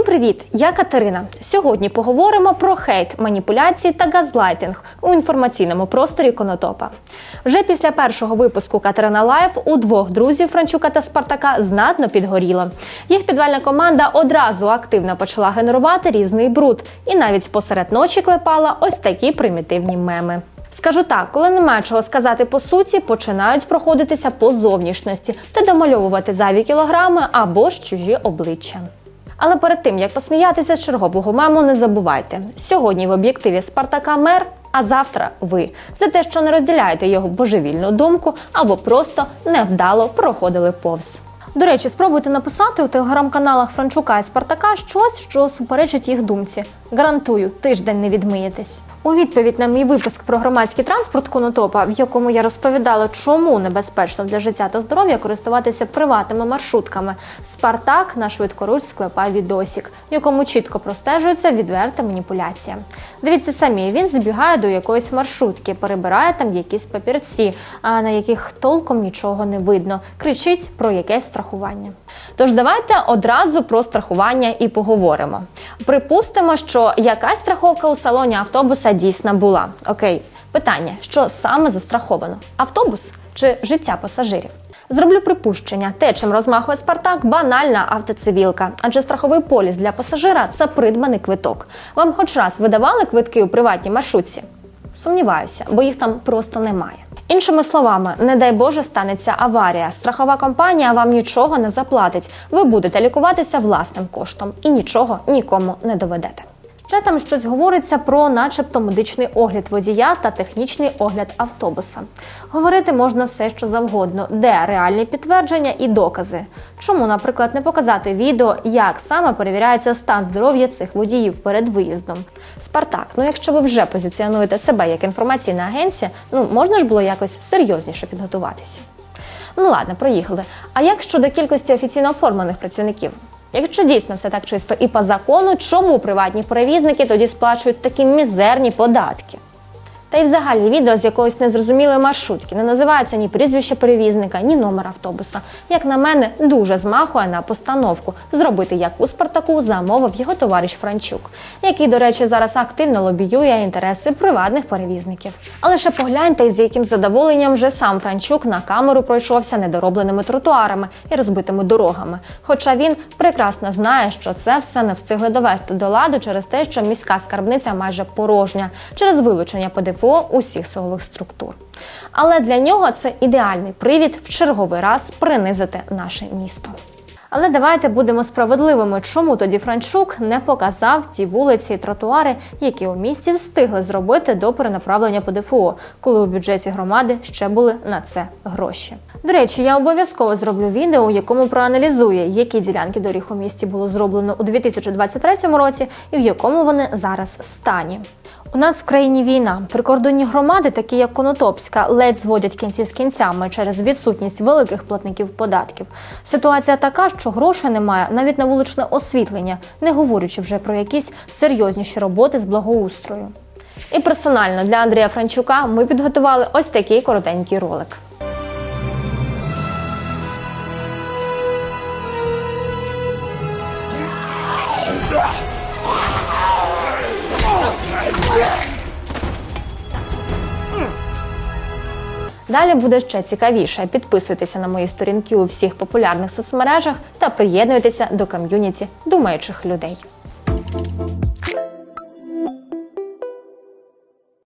привіт! Я Катерина. Сьогодні поговоримо про хейт, маніпуляції та газлайтинг у інформаційному просторі Конотопа. Вже після першого випуску Катерина Лайф у двох друзів Франчука та Спартака знатно підгоріло. Їх підвальна команда одразу активно почала генерувати різний бруд і навіть посеред ночі клепала ось такі примітивні меми. Скажу так, коли немає чого сказати по суті, починають проходитися по зовнішності та домальовувати зайві кілограми або ж чужі обличчя. Але перед тим як посміятися з чергового мему, не забувайте. Сьогодні в об'єктиві Спартака мер, а завтра ви за те, що не розділяєте його божевільну думку або просто невдало проходили повз. До речі, спробуйте написати у телеграм-каналах Франчука і Спартака щось, що суперечить їх думці. Гарантую, тиждень не відмиєтесь. У відповідь на мій випуск про громадський транспорт Конотопа, в якому я розповідала, чому небезпечно для життя та здоров'я користуватися приватними маршрутками, Спартак на швидкоруч склепав відосік, в якому чітко простежується відверта маніпуляція. Дивіться самі, він збігає до якоїсь маршрутки, перебирає там якісь папірці, а на яких толком нічого не видно. Кричить про якесь. Тож давайте одразу про страхування і поговоримо. Припустимо, що якась страховка у салоні автобуса дійсно була. Окей, питання: що саме застраховано? Автобус чи життя пасажирів? Зроблю припущення, те, чим розмахує Спартак, банальна автоцивілка, адже страховий поліс для пасажира це придбаний квиток. Вам хоч раз видавали квитки у приватній маршрутці? Сумніваюся, бо їх там просто немає. Іншими словами, не дай Боже станеться аварія. Страхова компанія вам нічого не заплатить. Ви будете лікуватися власним коштом і нічого нікому не доведете. Ще там щось говориться про, начебто, медичний огляд водія та технічний огляд автобуса. Говорити можна все, що завгодно, де реальні підтвердження і докази. Чому, наприклад, не показати відео, як саме перевіряється стан здоров'я цих водіїв перед виїздом? Спартак, ну якщо ви вже позиціонуєте себе як інформаційна агенція, ну можна ж було якось серйозніше підготуватися. Ну ладно, проїхали. А як щодо кількості офіційно оформлених працівників? Якщо дійсно все так чисто і по закону, чому приватні перевізники тоді сплачують такі мізерні податки? Та й взагалі відео з якоїсь незрозумілої маршрутки не називається ні прізвище перевізника, ні номер автобуса. Як на мене, дуже змахує на постановку зробити як у Спартаку замовив його товариш Франчук, який, до речі, зараз активно лобіює інтереси приватних перевізників. Але ще погляньте, з яким задоволенням вже сам Франчук на камеру пройшовся недоробленими тротуарами і розбитими дорогами. Хоча він прекрасно знає, що це все не встигли довести до ладу через те, що міська скарбниця майже порожня, через вилучення ПДФО усіх силових структур. Але для нього це ідеальний привід в черговий раз принизити наше місто. Але давайте будемо справедливими, чому тоді Франчук не показав ті вулиці і тротуари, які у місті встигли зробити до перенаправлення ПДФО, коли у бюджеті громади ще були на це гроші. До речі, я обов'язково зроблю відео, у якому проаналізує, які ділянки доріг у місті було зроблено у 2023 році і в якому вони зараз стані. У нас в країні війна. Прикордонні громади, такі як Конотопська, ледь зводять кінці з кінцями через відсутність великих платників податків. Ситуація така, що грошей немає навіть на вуличне освітлення, не говорячи вже про якісь серйозніші роботи з благоустрою. І персонально для Андрія Франчука ми підготували ось такий коротенький ролик. Далі буде ще цікавіше. Підписуйтеся на мої сторінки у всіх популярних соцмережах та приєднуйтеся до ком'юніті думаючих людей.